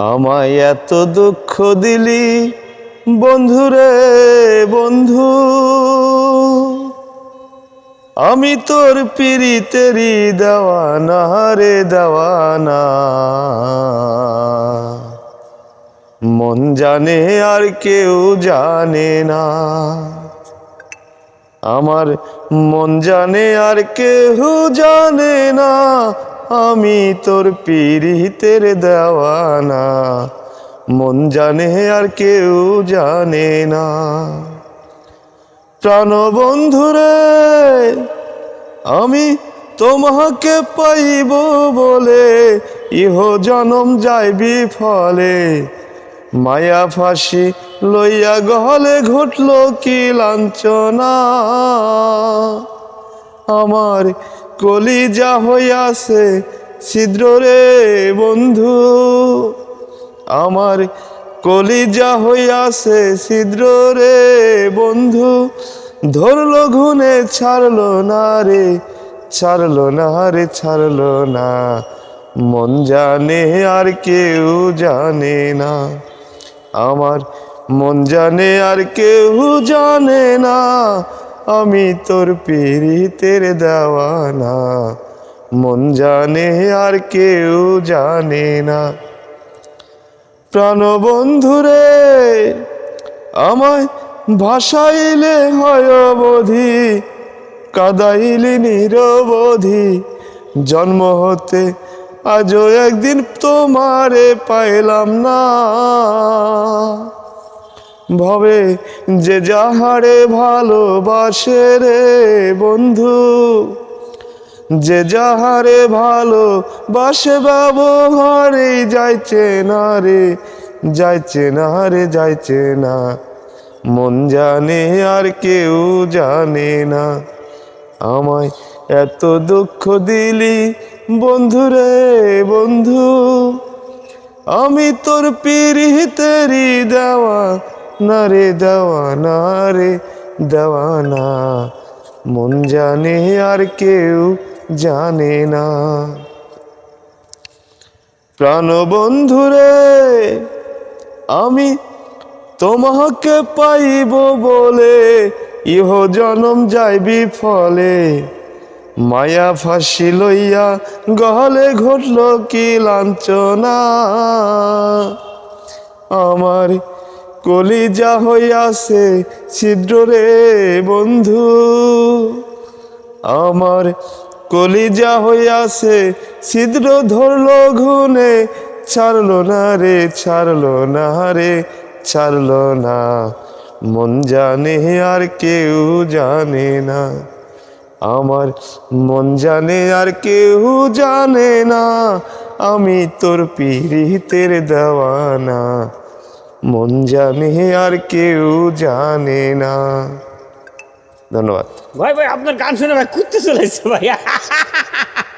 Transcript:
আমায় এত দুঃখ দিলি বন্ধুরে বন্ধু। আমি তোর পিরিতেরি দেওয়ানা রে দেওয়ানা। মন জানে আর কেউ জানে না। আমার মন জানে আর কেউ জানে না। আমি তোর পিরিতের দেওয়ানা। মন জানে আর কেউ জানে না। প্রাণ বন্ধুরে আমি তোমাকে পাইব বলে ইহ জনম যাইবি ফলে মায়া ফাঁসি লইয়া গহলে ঘটল কি লাঞ্ছনা। আমার কলিজা হইয়াছে ছিদ্র রে বন্ধু। আমার কলিজা হইয়াছে ছিদ্র রে বন্ধু। ধরলো ঘুনে ছাড়লো না রে, ছাড়লো না রে, ছাড়লো না। মন জানে আর কেউ জানে না। আমার মন জানে আর কেউ জানে না। আমি তোর পীড়িতের দেওয়ানা। মন জানে আর কেউ জানে না। প্রাণ বন্ধুরে আমায় ভাসাইলে হয় অবধি, কাদাইলি নিরবধি। জন্ম হতে আজও একদিন তোমারে পাইলাম না। ভবে যে যাহারে ভালোবাসে রে বন্ধু, যে যাহারে ভালো বাসে ব্যবহারে যাইছে না রে, যাইছে না রে, যাইছে না। মন জানে আর কেউ জানে না, আমায় এত দুঃখ দিলি বন্ধু রে বন্ধু। আমি তোর পিরিতেরি দেওয়া না রে দেওয়া না রে দেওয়া না মন জানে আর কেউ জানে না। প্রাণ বন্ধুরে আমি তোমাকে পাইব বলে, ইহ জনম যাইবি ফলে মায়া ফাঁসি লইয়া গহলে ঘটল কি লাঞ্ছনা। আমার কলিজা হইয়াছে ছিদ্র রে বন্ধু। আমার কলিজা হইয়াছে ছিদ্র ধরলো ঘুনে ছাড়লো না রে, ছাড়লো না রে, ছাড়লো না। মন জানে আর কেউ জানে না। আমার মন জানে আর কেউ জানে না। আমি তোর পীড়িতের দেওয়ানা। মন জানে আর কেউ জানে না। ধন্যবাদ। ভাই ভাই, আপনার গান শুনে ভাই কুত্তে চলে ভাই।